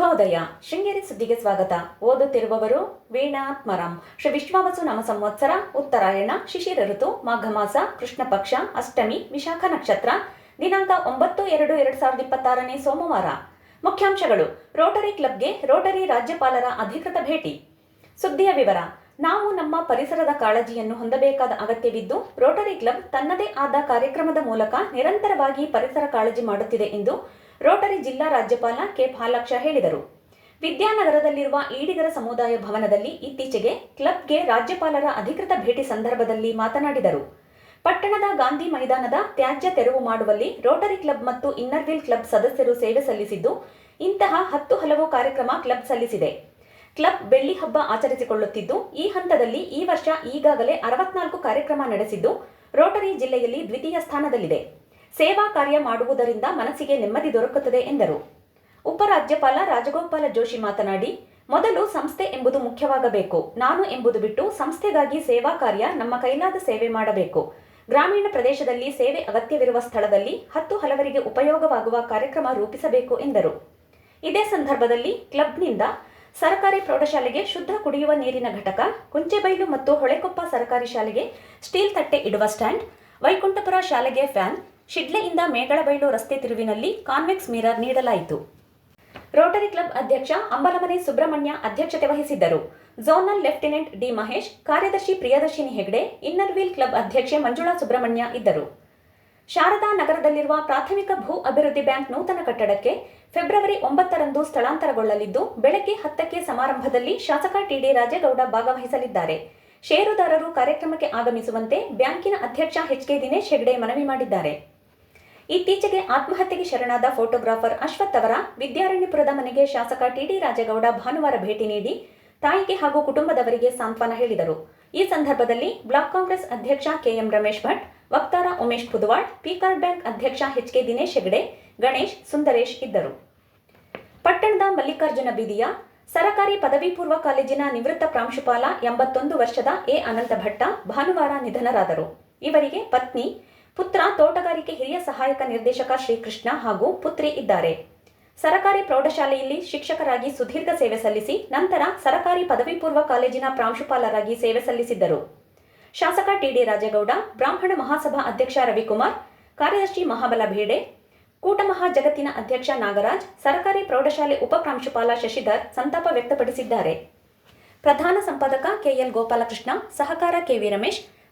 ಶುಭೋದಯ ಶೃಂಗೇರಿ ಸುದ್ದಿಗೆ ಸ್ವಾಗತ. ಓದುತ್ತಿರುವವರು ವೀಣಾತ್ಮರಂ ಶ್ರೀ ವಿಶ್ವಾವಸು ನಮ ಸಂವತ್ಸರ, ಉತ್ತರಾಯಣ, ಶಿಶಿರ ಋತು ಮಾಘ ಮಾಸ ಕೃಷ್ಣ ಪಕ್ಷ, ಅಷ್ಟಮಿ, ವಿಶಾಖ ನಕ್ಷತ್ರ, ದಿನಾಂಕ ಒಂಬತ್ತು ಎರಡು ಎರಡ್ ಸಾವಿರದ ಇಪ್ಪತ್ತಾರನೇ ಸೋಮವಾರ. ಮುಖ್ಯಾಂಶಗಳು. ರೋಟರಿ ಕ್ಲಬ್ಗೆ ರೋಟರಿ ರಾಜ್ಯಪಾಲರ ಅಧಿಕೃತ ಭೇಟಿ. ಸುದ್ದಿಯ ವಿವರ. ನಾವು ನಮ್ಮ ಪರಿಸರದ ಕಾಳಜಿಯನ್ನು ಹೊಂದಬೇಕಾದ ಅಗತ್ಯವಿದ್ದು, ರೋಟರಿ ಕ್ಲಬ್ ತನ್ನದೇ ಆದ ಕಾರ್ಯಕ್ರಮದ ಮೂಲಕ ನಿರಂತರವಾಗಿ ಪರಿಸರ ಕಾಳಜಿ ಮಾಡುತ್ತಿದೆ ಎಂದು ರೋಟರಿ ಜಿಲ್ಲಾ ರಾಜ್ಯಪಾಲ ಕೆ ಪಾಲಾಕ್ಷ ಹೇಳಿದರು. ವಿದ್ಯಾನಗರದಲ್ಲಿರುವ ಈಡಿಗರ ಸಮುದಾಯ ಭವನದಲ್ಲಿ ಇತ್ತೀಚೆಗೆ ಕ್ಲಬ್ಗೆ ರಾಜ್ಯಪಾಲರ ಅಧಿಕೃತ ಭೇಟಿ ಸಂದರ್ಭದಲ್ಲಿ ಮಾತನಾಡಿದರು. ಪಟ್ಟಣದ ಗಾಂಧಿ ಮೈದಾನದ ತ್ಯಾಜ್ಯ ತೆರವು ಮಾಡುವಲ್ಲಿ ರೋಟರಿ ಕ್ಲಬ್ ಮತ್ತು ಇನ್ನರ್ವಿಲ್ ಕ್ಲಬ್ ಸದಸ್ಯರು ಸೇವೆ ಸಲ್ಲಿಸಿದ್ದು, ಇಂತಹ ಹತ್ತು ಹಲವು ಕಾರ್ಯಕ್ರಮ ಕ್ಲಬ್ ಸಲ್ಲಿಸಿದೆ. ಕ್ಲಬ್ ಬೆಳ್ಳಿ ಹಬ್ಬ ಆಚರಿಸಿಕೊಳ್ಳುತ್ತಿದ್ದು, ಈ ಹಂತದಲ್ಲಿ ಈ ವರ್ಷ ಈಗಾಗಲೇ ಅರವತ್ನಾಲ್ಕು ಕಾರ್ಯಕ್ರಮ ನಡೆಸಿದ್ದು, ರೋಟರಿ ಜಿಲ್ಲೆಯಲ್ಲಿ ದ್ವಿತೀಯ ಸ್ಥಾನದಲ್ಲಿದೆ. ಸೇವಾ ಕಾರ್ಯ ಮಾಡುವುದರಿಂದ ಮನಸ್ಸಿಗೆ ನೆಮ್ಮದಿ ದೊರಕುತ್ತದೆ ಎಂದರು. ಉಪರಾಜ್ಯಪಾಲ ರಾಜಗೋಪಾಲ ಜೋಶಿ ಮಾತನಾಡಿ, ಮೊದಲು ಸಂಸ್ಥೆ ಎಂಬುದು ಮುಖ್ಯವಾಗಬೇಕು. ನಾನು ಎಂಬುದು ಬಿಟ್ಟು ಸಂಸ್ಥೆಗಾಗಿ ಸೇವಾ ಕಾರ್ಯ ನಮ್ಮ ಕೈಲಾದ ಸೇವೆ ಮಾಡಬೇಕು. ಗ್ರಾಮೀಣ ಪ್ರದೇಶದಲ್ಲಿ ಸೇವೆ ಅಗತ್ಯವಿರುವ ಸ್ಥಳದಲ್ಲಿ ಹತ್ತು ಹಲವರಿಗೆ ಉಪಯೋಗವಾಗುವ ಕಾರ್ಯಕ್ರಮ ರೂಪಿಸಬೇಕು ಎಂದರು. ಇದೇ ಸಂದರ್ಭದಲ್ಲಿ ಕ್ಲಬ್ನಿಂದ ಸರ್ಕಾರಿ ಪ್ರೌಢಶಾಲೆಗೆ ಶುದ್ಧ ಕುಡಿಯುವ ನೀರಿನ ಘಟಕ, ಕುಂಚೆಬೈಲು ಮತ್ತು ಹೊಳೆಕೊಪ್ಪ ಸರ್ಕಾರಿ ಶಾಲೆಗೆ ಸ್ಟೀಲ್ ತಟ್ಟೆ ಇಡುವ ಸ್ಟ್ಯಾಂಡ್, ವೈಕುಂಠಪುರ ಶಾಲೆಗೆ ಫ್ಯಾನ್ ಶಿಡ್ಲೆಯಿಂದ ಮೇಗಳಬೈಲು ರಸ್ತೆ ತಿರುವಿನಲ್ಲಿ ಕಾನ್ವೆಕ್ಸ್ ಮಿರರ್ ನೀಡಲಾಯಿತು. ರೋಟರಿ ಕ್ಲಬ್ ಅಧ್ಯಕ್ಷ ಅಂಬಲಮನೆ ಸುಬ್ರಹ್ಮಣ್ಯ ಅಧ್ಯಕ್ಷತೆ ವಹಿಸಿದ್ದರು. ಝೋನಲ್ ಲೆಫ್ಟಿನೆಂಟ್ ಡಿ ಮಹೇಶ್, ಕಾರ್ಯದರ್ಶಿ ಪ್ರಿಯದರ್ಶಿನಿ ಹೆಗ್ಡೆ ಇನ್ನರ್ವೀಲ್ ಕ್ಲಬ್ ಅಧ್ಯಕ್ಷೆ ಮಂಜುಳಾ ಸುಬ್ರಹ್ಮಣ್ಯ ಇದ್ದರು. ಶಾರದಾ ನಗರದಲ್ಲಿರುವ ಪ್ರಾಥಮಿಕ ಭೂ ಅಭಿವೃದ್ಧಿ ಬ್ಯಾಂಕ್ ನೂತನ ಕಟ್ಟಡಕ್ಕೆ ಫೆಬ್ರವರಿ ಒಂಬತ್ತರಂದು ಸ್ಥಳಾಂತರಗೊಳ್ಳಲಿದ್ದು, ಬೆಳಗ್ಗೆ ಹತ್ತಕ್ಕೆ ಸಮಾರಂಭದಲ್ಲಿ ಶಾಸಕ ಟಿಡಿ ರಾಜೇಗೌಡ ಭಾಗವಹಿಸಲಿದ್ದಾರೆ. ಷೇರುದಾರರು ಕಾರ್ಯಕ್ರಮಕ್ಕೆ ಆಗಮಿಸುವಂತೆ ಬ್ಯಾಂಕಿನ ಅಧ್ಯಕ್ಷ ಎಚ್ ಕೆ ದಿನೇಶ್ ಹೆಗ್ಡೆ ಮನವಿ ಮಾಡಿದ್ದಾರೆ. ಇತ್ತೀಚೆಗೆ ಆತ್ಮಹತ್ಯೆಗೆ ಶರಣಾದ ಫೋಟೋಗ್ರಾಫರ್ ಅಶ್ವಥ್ ಅವರ ವಿದ್ಯಾರಣ್ಯಪುರದ ಮನೆಗೆ ಶಾಸಕ ಟಿಡಿ ರಾಜೇಗೌಡ ಭಾನುವಾರ ಭೇಟಿ ನೀಡಿ ತಾಯಿಗೆ ಹಾಗೂ ಕುಟುಂಬದವರಿಗೆ ಸಾಂತ್ವನ ಹೇಳಿದರು. ಈ ಸಂದರ್ಭದಲ್ಲಿ ಬ್ಲಾಕ್ ಕಾಂಗ್ರೆಸ್ ಅಧ್ಯಕ್ಷ ಕೆಎಂ ರಮೇಶ್ ಭಟ್, ವಕ್ತಾರ ಉಮೇಶ್ ಪುದವಾಳ್, ಪೀಕಾರ್ ಬ್ಯಾಂಕ್ ಅಧ್ಯಕ್ಷ ಎಚ್ ಕೆ ದಿನೇಶ್ ಹೆಗಡೆ, ಗಣೇಶ್, ಸುಂದರೇಶ್ ಇದ್ದರು. ಪಟ್ಟಣದ ಮಲ್ಲಿಕಾರ್ಜುನ ಬೀದಿಯ ಸರಕಾರಿ ಪದವಿ ಪೂರ್ವ ಕಾಲೇಜಿನ ನಿವೃತ್ತ ಪ್ರಾಂಶುಪಾಲ ಎಂಬತ್ತೊಂದು ವರ್ಷದ ಎ. ಅನಂತ ಭಟ್ಟ ಭಾನುವಾರ ನಿಧನರಾದರು. ಇವರಿಗೆ ಪತ್ನಿ ಪುತ್ರ ತೋಟಗಾರಿಕೆ ಹಿರಿಯ ಸಹಾಯಕ ನಿರ್ದೇಶಕ ಶ್ರೀಕೃಷ್ಣ ಹಾಗೂ ಪುತ್ರಿ ಇದ್ದಾರೆ. ಸರಕಾರಿ ಪ್ರೌಢಶಾಲೆಯಲ್ಲಿ ಶಿಕ್ಷಕರಾಗಿ ಸುದೀರ್ಘ ಸೇವೆ ಸಲ್ಲಿಸಿ ನಂತರ ಸರಕಾರಿ ಪದವಿ ಪೂರ್ವ ಕಾಲೇಜಿನ ಪ್ರಾಂಶುಪಾಲರಾಗಿ ಸೇವೆ ಸಲ್ಲಿಸಿದ್ದರು. ಶಾಸಕ ಟಿಡಿ ರಾಜೇಗೌಡ, ಬ್ರಾಹ್ಮಣ ಮಹಾಸಭಾ ಅಧ್ಯಕ್ಷ ರವಿಕುಮಾರ್, ಕಾರ್ಯದರ್ಶಿ ಮಹಾಬಲ ಭೇಡೆ, ಕೂಟಮಹಾ ಜಗತ್ತಿನ ಅಧ್ಯಕ್ಷ ನಾಗರಾಜ್, ಸರಕಾರಿ ಪ್ರೌಢಶಾಲೆ ಉಪ ಪ್ರಾಂಶುಪಾಲ ಶಶಿಧರ್ ಸಂತಾಪ ವ್ಯಕ್ತಪಡಿಸಿದ್ದಾರೆ. ಪ್ರಧಾನ ಸಂಪಾದಕ ಕೆಎಲ್ ಗೋಪಾಲಕೃಷ್ಣ, ಸಹಕಾರ ಕೆವಿ ರಮೇಶ್